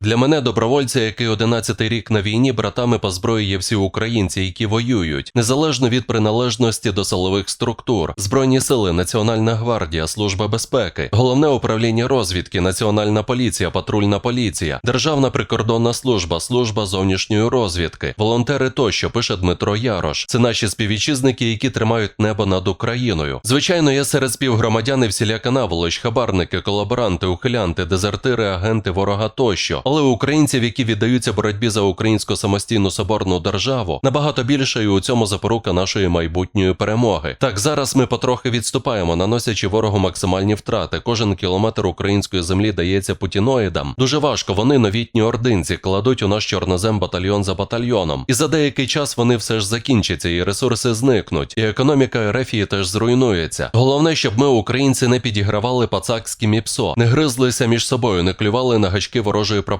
Для мене добровольця, який 11 рік на війні, братами по зброї є всі українці, які воюють, незалежно від приналежності до силових структур, Збройні сили, Національна гвардія, Служба безпеки, головне управління розвідки, Національна поліція, патрульна поліція, Державна прикордонна служба, служба зовнішньої розвідки, волонтери тощо пише Дмитро Ярош. Це наші співвітчизники, які тримають небо над Україною. Звичайно, є серед співгромадян і всіляка наволоч, хабарники, колаборанти, ухилянти, дезертири, агенти ворога тощо. Але українців, які віддаються боротьбі за українську самостійну соборну державу, набагато більше і у цьому запорука нашої майбутньої перемоги. Так зараз ми потрохи відступаємо, наносячи ворогу максимальні втрати. Кожен кілометр української землі дається путіноїдам. Дуже важко. Вони новітні ординці кладуть у наш чорнозем батальйон за батальйоном. І за деякий час вони все ж закінчаться, і ресурси зникнуть, і економіка Ерефії теж зруйнується. Головне, щоб ми, українці, не підігравали пацакські міпсо, не гризлися між собою, не клювали на гачки ворожої пропаганди,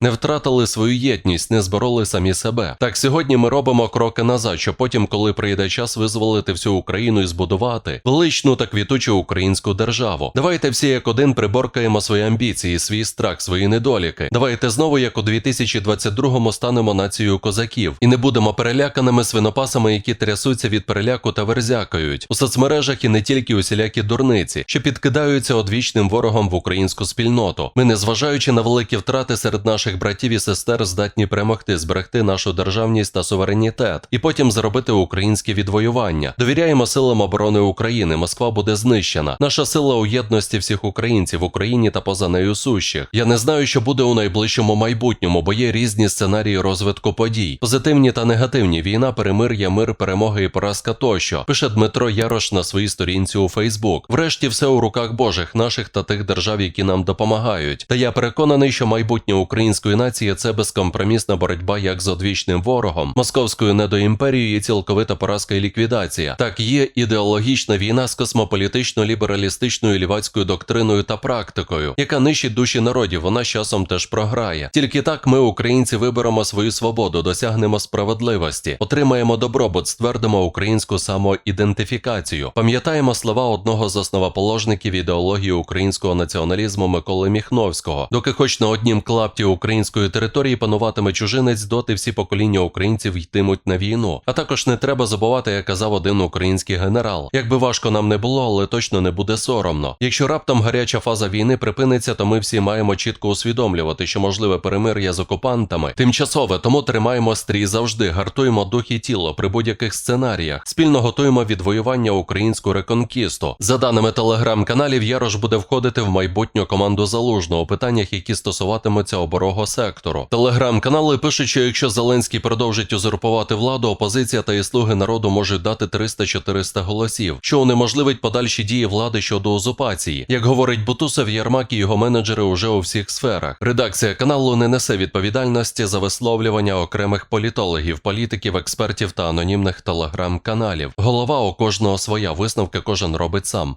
не втратили свою єдність, не збороли самі себе. Так сьогодні ми робимо кроки назад, щоб потім, коли прийде час визволити всю Україну і збудувати величну та квітучу українську державу. Давайте всі як один приборкаємо свої амбіції, свій страх, свої недоліки. Давайте знову, як у 2022-му, станемо нацією козаків і не будемо переляканими свинопасами, які трясуться від переляку та верзякають у соцмережах і не тільки усілякі дурниці, що підкидаються одвічним ворогом в українську спільноту. Ми, незважаючи на великі втрати серед наших братів і сестер, здатні перемогти, зберегти нашу державність та суверенітет, і потім зробити українське відвоювання. Довіряємо силам оборони України. Москва буде знищена. Наша сила у єдності всіх українців в Україні та поза нею сущих. Я не знаю, що буде у найближчому майбутньому, бо є різні сценарії розвитку подій, позитивні та негативні. Війна, перемир'я, мир, перемога і поразка тощо. Пише Дмитро Ярош на своїй сторінці у Фейсбук. Врешті все у руках Божих, наших та тих держав, які нам допомагають. Та я переконаний, що майбутнє української нації це безкомпромісна боротьба як з одвічним ворогом, московською недоімперією і цілковита поразка і ліквідація. Так є ідеологічна війна з космополітично-лібералістичною лівацькою доктриною та практикою, яка нищить душі народів. Вона з часом теж програє. Тільки так ми, українці, виберемо свою свободу, досягнемо справедливості, отримаємо добробут, ствердимо українську самоідентифікацію. Пам'ятаємо слова одного з основоположників ідеології українського націоналізму Миколи Міхновського. Доки хоч на однім клапті української території пануватиме чужинець, доти всі покоління українців йтимуть на війну. А також не треба забувати, як казав один український генерал. Якби важко нам не було, але точно не буде соромно. Якщо раптом гаряча фаза війни припиниться, то ми всі маємо чітко усвідомлювати, що можливе перемир'я з окупантами тимчасове, тому тримаємо стрій завжди, гартуємо дух і тіло при будь-яких сценаріях. Спільно готуємо відвоювання українську реконкісту. За даними телеграм-каналів, Ярош буде входити в майбутню команду залужного у питаннях, які стосуватимуться оборого сектору. Телеграм-канали пишуть, що якщо Зеленський продовжить узурпувати владу, опозиція та і слуги народу можуть дати 300-400 голосів, що унеможливить подальші дії влади щодо узупації. Як говорить Бутусов, Ярмак і його менеджери уже у всіх сферах. Редакція каналу не несе відповідальності за висловлювання окремих політологів, політиків, експертів та анонімних телеграм-каналів. Голова у кожного своя висновки кожен робить сам.